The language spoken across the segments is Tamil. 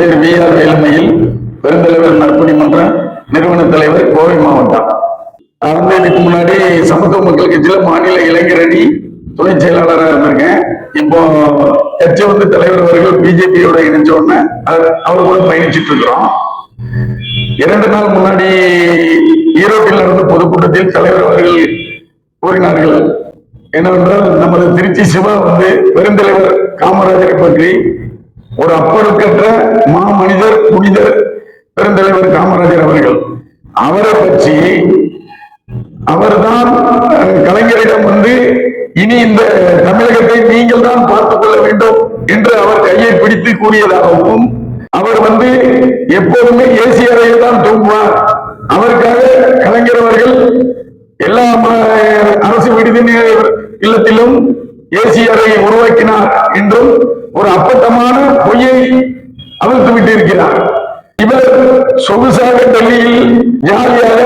பேர் வி ஆர் வேலுமையில் பெருந்தலைவர் நற்பணி மன்ற நிறுவன தலைவர் கோவை மாவட்டம். நான் முன்னாடி சமத்துவ மக்கள் கட்சியில மாநில இளைஞரணி துணை செயலாளராக இருந்திருக்கேன். இப்போ கட்சி வந்து தலைவர் அவர்கள் பிஜேபியோட இணைஞ்ச உடனே அவர் கூட பயணிச்சிட்டு இருக்கிறோம். இரண்டு நாள் முன்னாடி ஈரோட்டில் நடந்த பொதுக்கூட்டத்தில் தலைவர் அவர்கள் கூறினார்கள். என்னவென்றால் நமது திருச்சி சிவா வந்து பெருந்தலைவர் காமராஜரை பற்றி ஒரு அப்பழுக்கற்ற மாமனிதர் புனிதர் பெருந்தலைவர் காமராஜர் அவர்கள் அவரை பற்றி அவர்தான் கலைஞரிடம் வந்து இனி இந்த தமிழகத்தை நீங்கள் தான் பார்த்துக் கொள்ள வேண்டும் என்று அவர் கையை பிடித்து கூறியதாகவும் அவர் வந்து எப்போதுமே ஏசி அறையில் தான் தூங்குவார். அவருக்காக கலைஞர் அவர்கள் எல்லா அரசு விடுதி இல்லத்திலும் ஏசி அறையை உருவாக்கினார் என்றும் ஒரு அப்பட்டமான பொய்யை அவிழ்த்து விட்டிருக்கிறார் இவர் சொகுசாக டெல்லியில் ஜாலியாக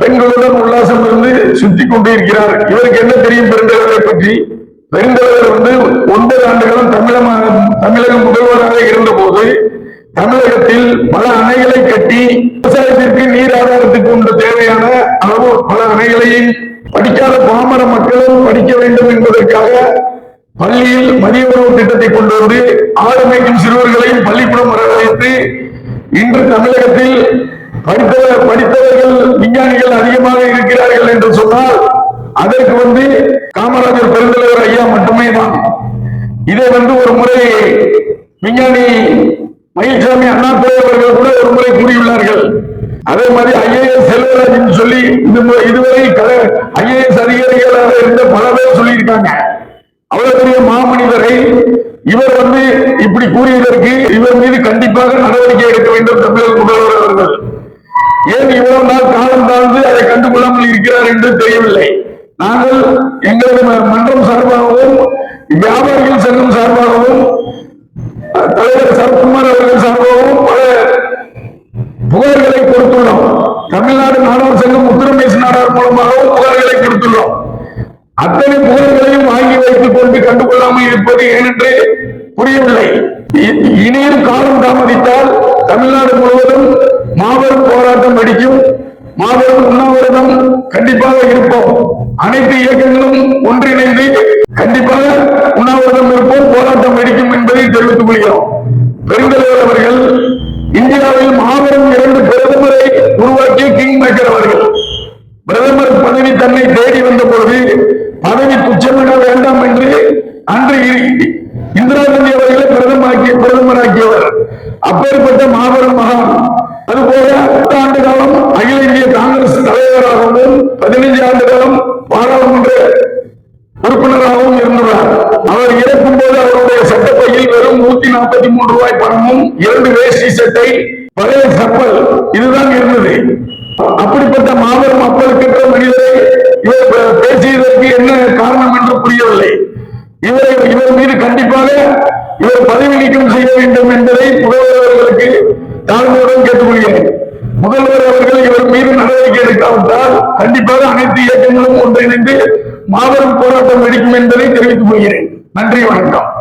பெண்களுடன் உல்லாசம் இருந்து சுத்தி கொண்டிருக்கிறார். இவருக்கு என்ன தெரியும் பெருந்தலைவரை பற்றி? பெருந்தலைவர் வந்து ஒன்பது ஆண்டுகளும் தமிழக தமிழக முதல்வராக இருந்தபோது தமிழகத்தில் பல அணைகளை கட்டி விவசாயத்திற்கு நீர் ஆதாரத்துக்கு உண்டு தேவையான அளவு பல அணைகளையும் படிக்காத பாமர மக்களும் படிக்க வேண்டும் என்பதற்காக பள்ளியில் மதிய உணவு திட்டத்தை கொண்டு வந்து ஆடு மேய்க்கும் சிறுவர்களையும் பள்ளிக்கூடம் வரவழைத்து இன்று தமிழகத்தில் படித்தவ படித்தவர்கள் விஞ்ஞானிகள் அதிகமாக இருக்கிறார்கள் என்று சொன்னால் அதற்கு வந்து காமராஜர் பெருந்தலைவர் ஐயா மட்டுமே தான். இதை வந்து ஒரு முறை விஞ்ஞானி மயில்சாமி அண்ணாதுரை அவர்கள் கூட ஒரு முறை கூறியுள்ளார்கள். அதே மாதிரி ஐஏஎஸ் செல்வராஜ் சொல்லி இது இதுவரை ஐஏஎஸ் அதிகாரிகளாக இருந்த பல பேர் சொல்லியிருக்காங்க. அவ்வளவு பெரிய மாமனிதரை இவர் வந்து இப்படி கூறியதற்கு இவர் மீது கண்டிப்பாக நடவடிக்கை எடுக்க வேண்டும் தமிழக முதல்வர் அவர்கள். ஏன் இவ்வளவு நாள் காலம் தாழ்ந்து அதை கண்டுகொள்ளாமல் இருக்கிறார் என்று தெரியவில்லை. நாங்கள் எங்களது மன்றம் சார்பாகவும் வியாபாரிகள் சங்கம் சார்பாகவும் தலைவர் சரத்குமார் அவர்கள் சார்பாகவும் பல புகார்களை கொடுத்துள்ளோம். தமிழ்நாடு மாணவர் சங்கம் உத்தரமேசு நாடார் மூலமாகவும் புகார்களை கொடுத்துள்ளோம். அத்தனை புகார்களையும் கண்டுகொள்ளாமல் இருப்பது ஏனென்று புரியவில்லை. இனியும் காலம் தாமதித்தால் தமிழ்நாடு முழுவதும் மாபெரும் போராட்டம் வெடிக்கும். மாபெரும் உண்ணாவிரதம் கண்டிப்பாக இருப்போம். அனைத்து இயக்கங்களும் ஒன்றிணைந்து கண்டிப்பாக உண்ணாவிரதம் இருப்போம் போராட்டம் வெடிக்கும் என்பதை தெரிவித்துக் கொள்கிறோம். பெருந்தலைவர் அவர்கள் இந்தியாவில் மாபெரும் இரண்டு பிரதமரை உருவாக்கிய கிங் மேக்கர் அவர்கள். பிரதமர் பதவி தன்னை தேடி வந்த பொழுது பதவி துச்சமிட வேண்டாம் என்று அன்று இ- இந்திரா காந்தி அவர்களை பிரதமராக்கிய பிரதமராக்கியவர். அப்பேற்பட்ட மாபெரும் மகான். அதுபோல பத்து ஆண்டு காலம் அகில இந்திய காங்கிரஸ் தலைவராகவும் பதினைஞ்சு ஆண்டு காலம் பாராளுமன்ற உறுப்பினராகவும் இருந்தவர். அவர் இறக்கும் போது அவருடைய சட்டப்பையில் வெறும் நூத்தி நாற்பத்தி மூன்று ரூபாய் பணமும் இரண்டு வேஷ்டி சட்டை பழைய சப்பல் இதுதான் இருந்தது. அப்படிப்பட்ட மாபெரும் அப்பலுக்கற்ற மனிதரை இவர் பேசியதற்கு என்ன காரணம் இவரை இவர் மீது கண்டிப்பாக இவர் பதவி நீக்கம் செய்ய வேண்டும் என்பதை முதல்வர் அவர்களுக்கு தாழ்மையுடன் கேட்டுக்கொள்கிறேன். முதல்வர் அவர்கள் இவர் மீது நடவடிக்கை எடுக்காவிட்டால் கண்டிப்பாக அனைத்து இயக்கங்களும் ஒன்றிணைந்து மாபெரும் போராட்டம் வெடிக்கும் என்பதை தெரிவித்துக் கொள்கிறேன். நன்றி வணக்கம்.